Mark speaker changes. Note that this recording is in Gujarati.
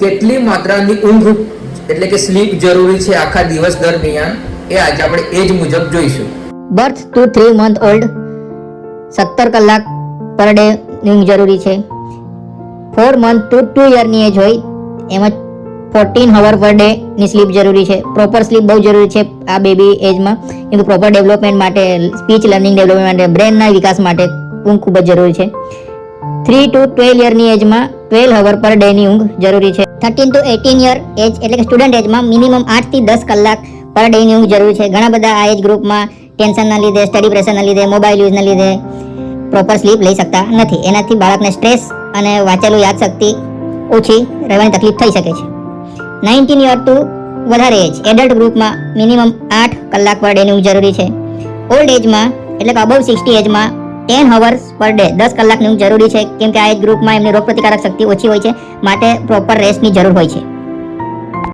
Speaker 1: કેટલી માત્રાની ઊંઘ એટલે કે સ્લીપ જરૂરી છે આખા દિવસ દરમિયાન એ આજે આપણે એજ મુજબ જોઈશું.
Speaker 2: Birth to three month old સત્તર કલાક પર ડે ઊંઘ જરૂરી છે. ફોર મંથ ટુ ટુ યરની એજ હોય, એમાં ફોર્ટીન હવર પર ડે ની સ્લીપ જરૂરી છે. પ્રોપર સ્લીપ બહુ જરૂરી છે આ બેબી એજમાં કેમ કે પ્રોપર ડેવલપમેન્ટ માટે સ્પીચ લર્નિંગ ડેવલપમેન્ટ માટે બ્રેનના વિકાસ માટે ઊંઘ ખૂબ જ જરૂરી છે. થ્રી ટુ ટ્વેલ્વ યરની એજમાં ટ્વેલ્વ હવર પર ડેની ઊંઘ જરૂરી છે. Thirteen to eighteen year age એટલે કે સ્ટુડન્ટ એજમાં મિનિમમ આઠથી દસ કલાક પર ડેની ઊંઘ જરૂરી છે. ઘણા બધા આ એજ ગ્રુપમાં ટેન્શનના લીધે સ્ટડી પ્રેશરના લીધે મોબાઈલ યુઝના લીધે પ્રોપર સ્લીપ લઈ શકતા નથી. એનાથી બાળકને સ્ટ્રેસ અને વાંચેલું યાદશક્તિ ઓછી રહેવાની તકલીફ થઈ શકે છે. નાઇન્ટીન યર ટુ વધારે એજ એડલ્ટ ગ્રુપમાં મિનિમમ આઠ કલાક પર ડેની ઊંઘ જરૂરી છે. ઓલ્ડ એજમાં એટલે કે અબવ સિક્સટી એજમાં ટેન હવર્સ પર ડે દસ કલાકની ઊંઘ જરૂરી છે, કેમ કે આ એજ ગ્રુપમાં એમની રોગપ્રતિકારક શક્તિ ઓછી હોય છે, માટે પ્રોપર રેસ્ટની જરૂર હોય છે.